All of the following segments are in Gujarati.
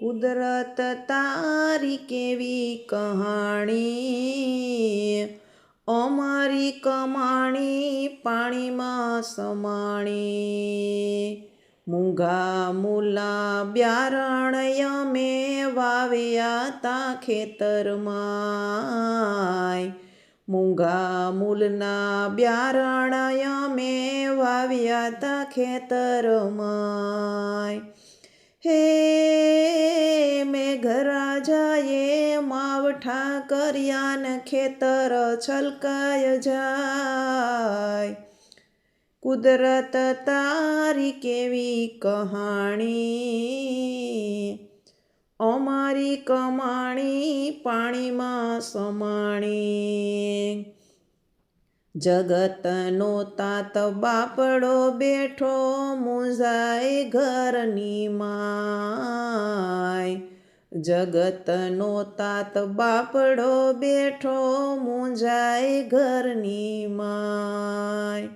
કુદરત તારી કેવી કહાણી? અમારી કમાણી પાણીમાં સમાણી. મૂંગા મૂલા બ્યારણ અમે વાવ્યા તા ખેતરમાં મૂંગા મૂલના બ્યારણ અમે વાવ્યા તા ખેતરમાં હે મેઘરાજાએ માવઠા કર્યા ખેતર છલકાય જાય. કુદરત તારી કેવી કહાણી? અમારી કમાણી પાણીમાં સમાણી. જગતનો તાત બાપડો બેઠો મુંઝાય ઘરની માય. જગતનો તાત બાપડો બેઠો મુંઝાય ઘરની માય.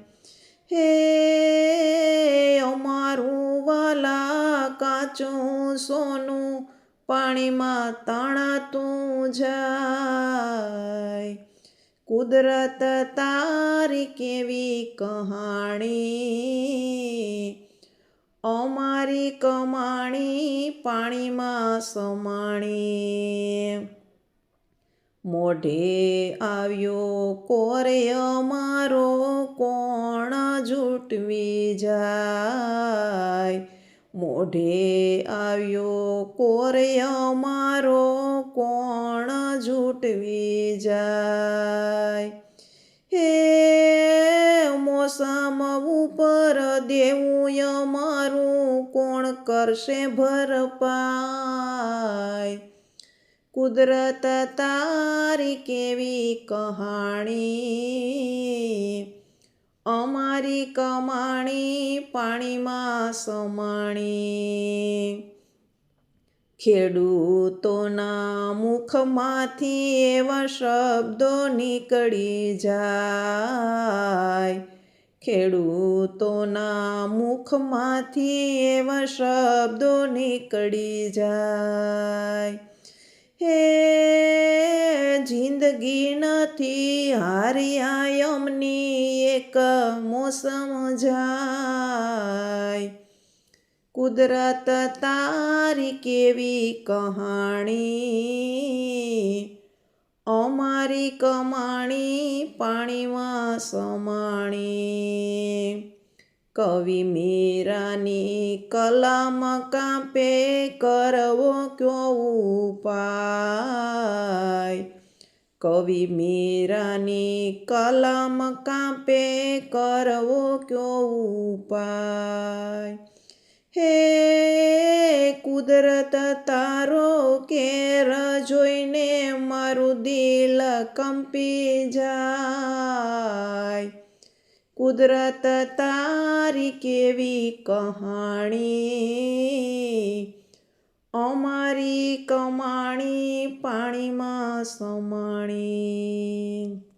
હે અમારું વાલા, કાચું સોનું પાણીમાં તણાતું જાય. કુદરત તારી કેવી કહાણી? અમારી કમાણી પાણીમાં સમાણી. મોઢે આવ્યો કોરે અમારો કોણ જૂટવી જાય? મોઢે આવ્યો કોરે અમારો કોણ જૂટવી જાય હે મોસમ ઉપર દેવું અમારું કોણ કરશે ભરપાય કુદરત તારી કેવી કહાણી? અમારી કમાણી પાણીમાં સમાણી. ખેડૂતોના મુખમાંથી એવા શબ્દો નીકળી જાય. ખેડૂતોના મુખમાંથી એવા શબ્દો નીકળી જાય. હે જિંદગી નથી હારિયા અમની એક મોસમ જાય. કુદરત તારી કેવી કહાણી? અમારી કમાણી પાણીમાં સમાણી. કવિ મીરાની કલમ કાપે કરવો કયો ઉપાય? કવિ મીરાની કલમ કાપે કરવો કયો ઉપાય? હે કુદરત તારો કેર જોઈને મારું દિલ કંપી જાય. કુદરત તારી કેવી કહાણી? અમારી કમાણી પાણીમાં સમાણી.